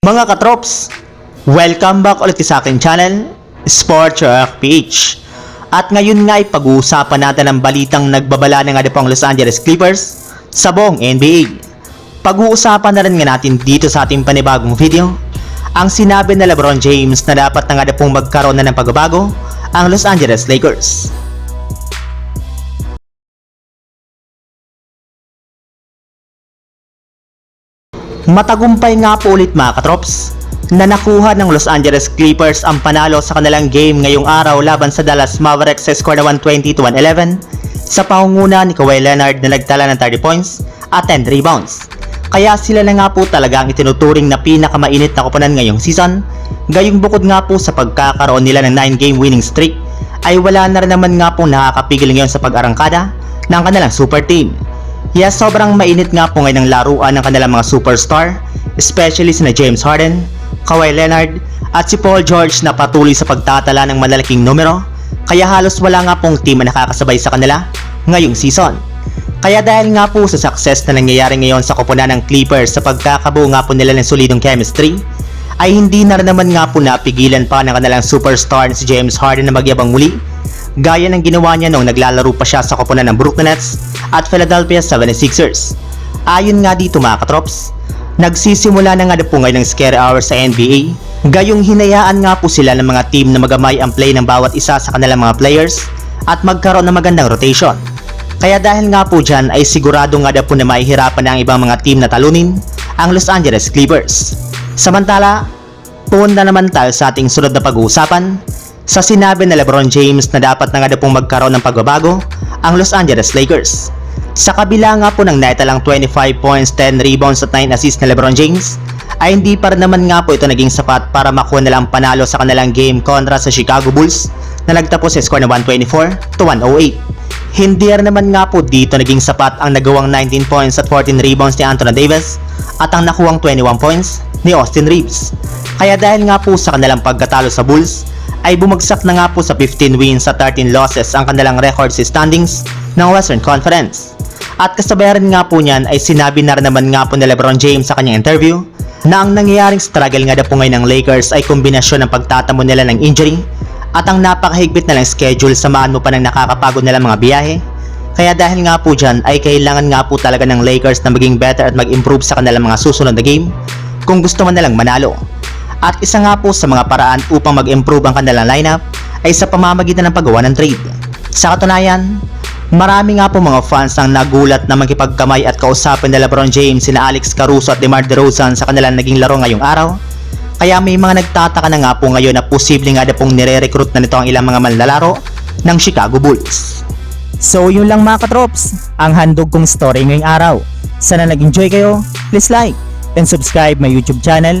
Mga katrops, welcome back ulit sa aking channel, Sports Rock PH. At ngayon nga ay pag-uusapan natin ang balitang nagbabala ng nga po ang Los Angeles Clippers sa buong NBA. Pag-uusapan na rin nga natin dito sa ating panibagong video, ang sinabi na Lebron James na dapat na nga pong magkaroon na ng pagbabago ang Los Angeles Lakers. Matagumpay nga po ulit mga katrops na nakuha ng Los Angeles Clippers ang panalo sa kanilang game ngayong araw laban sa Dallas Mavericks sa score na 120 to 111 sa pangunguna ni Kawhi Leonard na nagtala ng 30 points at 10 rebounds. Kaya sila na nga po talaga ang itinuturing na pinakamainit na koponan ngayong season. Gayong bukod nga po sa pagkakaroon nila ng 9 game winning streak ay wala na rin naman nga po nakakapigil ngayon sa pag-arangkada ng kanilang super team. Yes, sobrang mainit nga po ngayon ang laruan ng kanilang mga superstar, especially sina James Harden, Kawhi Leonard, at si Paul George na patuloy sa pagtatala ng malalaking numero, kaya halos wala nga pong team na nakakasabay sa kanila ngayong season. Kaya dahil nga po sa success na nangyayari ngayon sa koponan ng Clippers sa pagkakabuo nga po nila ng solidong chemistry, ay hindi na naman nga po napigilan pa ng kanilang superstar na si James Harden na magyabang muli gaya ng ginawa niya nung naglalaro pa siya sa koponan ng Brooklyn Nets at Philadelphia 76ers. Ayon nga dito mga katrops, nagsisimula na nga na po ngayon ng scary hour sa NBA, gayong hinayaan nga po sila ng mga team na magamay ang play ng bawat isa sa kanilang mga players at magkaroon ng magandang rotation. Kaya dahil nga po dyan ay sigurado nga na po na mahihirapan na ang ibang mga team na talunin ang Los Angeles Clippers. Samantala, punta naman tayo sa ating sunod na pag-uusapan sa sinabi na Lebron James na dapat na nga pong magkaroon ng pagbabago ang Los Angeles Lakers. Sa kabila nga po ng naitalang 25 points, 10 rebounds at 9 assists na Lebron James, ay hindi pa naman nga po ito naging sapat para makuha nilang panalo sa kanilang game kontra sa Chicago Bulls na nagtapos sa score na 124 to 108. Hindi rin naman nga po dito naging sapat ang nagawang 19 points at 14 rebounds ni Anthony Davis at ang nakuwang 21 points ni Austin Reeves. Kaya dahil nga po sa kanilang pagkatalo sa Bulls, ay bumagsak na nga po sa 15 wins at 13 losses ang kanilang record sa standings ng Western Conference. At kasabayan nga po niyan ay sinabi na rin naman nga po ni Lebron James sa kanyang interview na ang nangyayaring struggle nga na po ngayon ng Lakers ay kombinasyon ng pagtatamo nila ng injury at ang napakahigpit na lang schedule samahan mo pa ng nakakapagod nila mga biyahe. Kaya dahil nga po dyan ay kailangan nga po talaga ng Lakers na maging better at mag-improve sa kanilang mga susunod na game kung gusto man nilang manalo. At isa nga po sa mga paraan upang mag-improve ang kanilang lineup ay sa pamamagitan ng paggawa ng trade. Sa katunayan, marami nga po mga fans ang nagulat na makipagkamay at kausapin ni Lebron James, sina Alex Caruso at DeMar DeRozan sa kanilang naging laro ngayong araw. Kaya may mga nagtataka na nga po ngayon na posible nga na pong nire-recruit na nito ang ilang mga manlalaro ng Chicago Bulls. So yun lang mga katrops, ang handog kong story ngayong araw. Sana nag-enjoy kayo, please like and subscribe my YouTube channel,